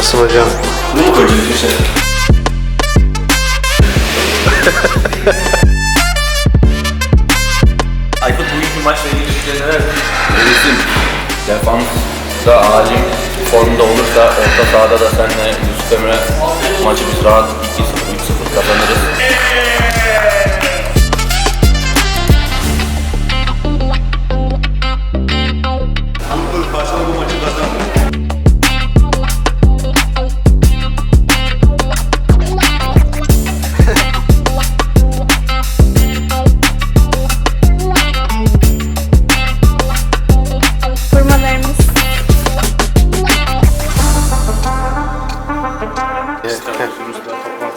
Nasıl hocam? Bu mu koyacağız işte? Aykut bugünkü maçla ilgili düşünceler neler? Evetim. Defansta halim formda olursa orta sahada da senle Yusuf Emre maçı biz rahat 2-0, 3-0 kazanırız.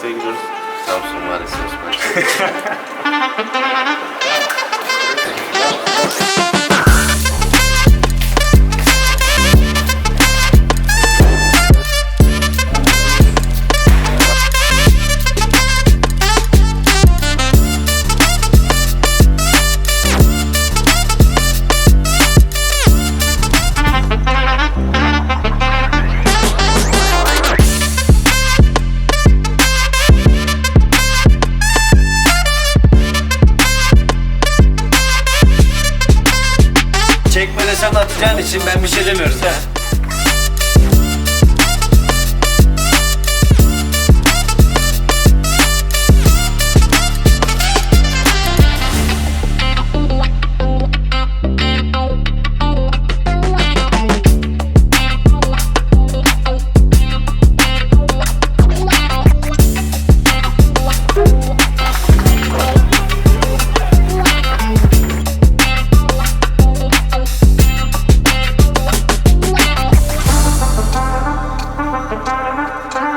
Toplantıya gidiyoruz. Samsun. Çekmede sen atacağın için ben bir şey demiyorum. Ah, ah, ah.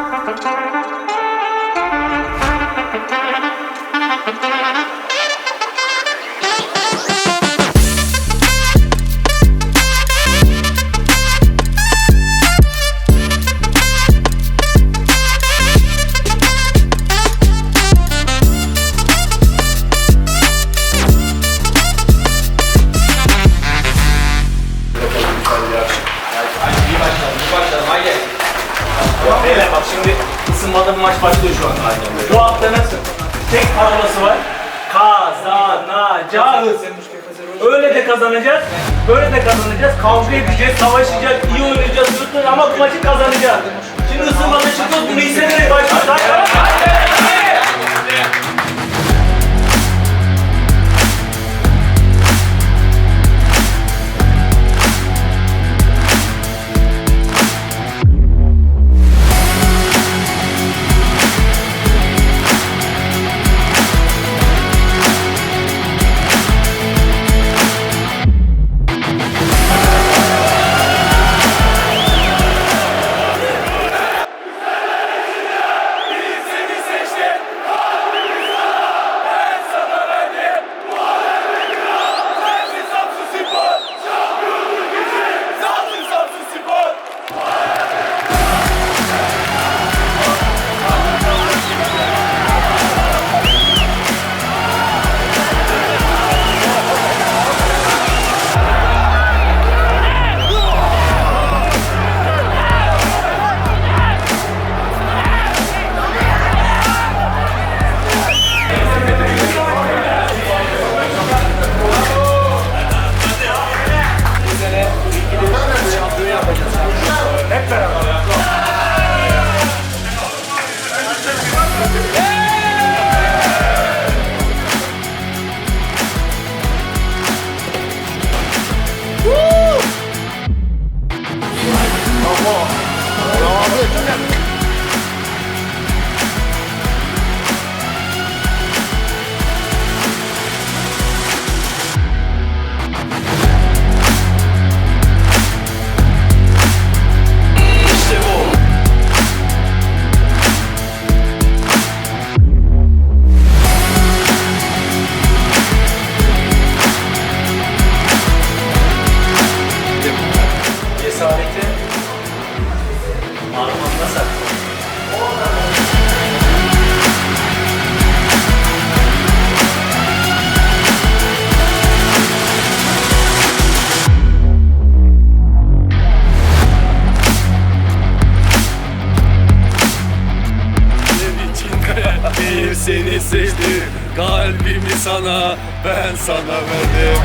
Bir maç başlıyor şu an. Bu hafta nasıl? Tek paroması var. Kazanacağız. Öyle de kazanacağız. Böyle de kazanacağız. Kavga edeceğiz, savaşacağız, iyi oynayacağız, yutun ama bu maçı kazanacağız. Şimdi ısınmada çıkıyoruz, bunu hissederek başlıyoruz. Kalbimi sana ben sana verdim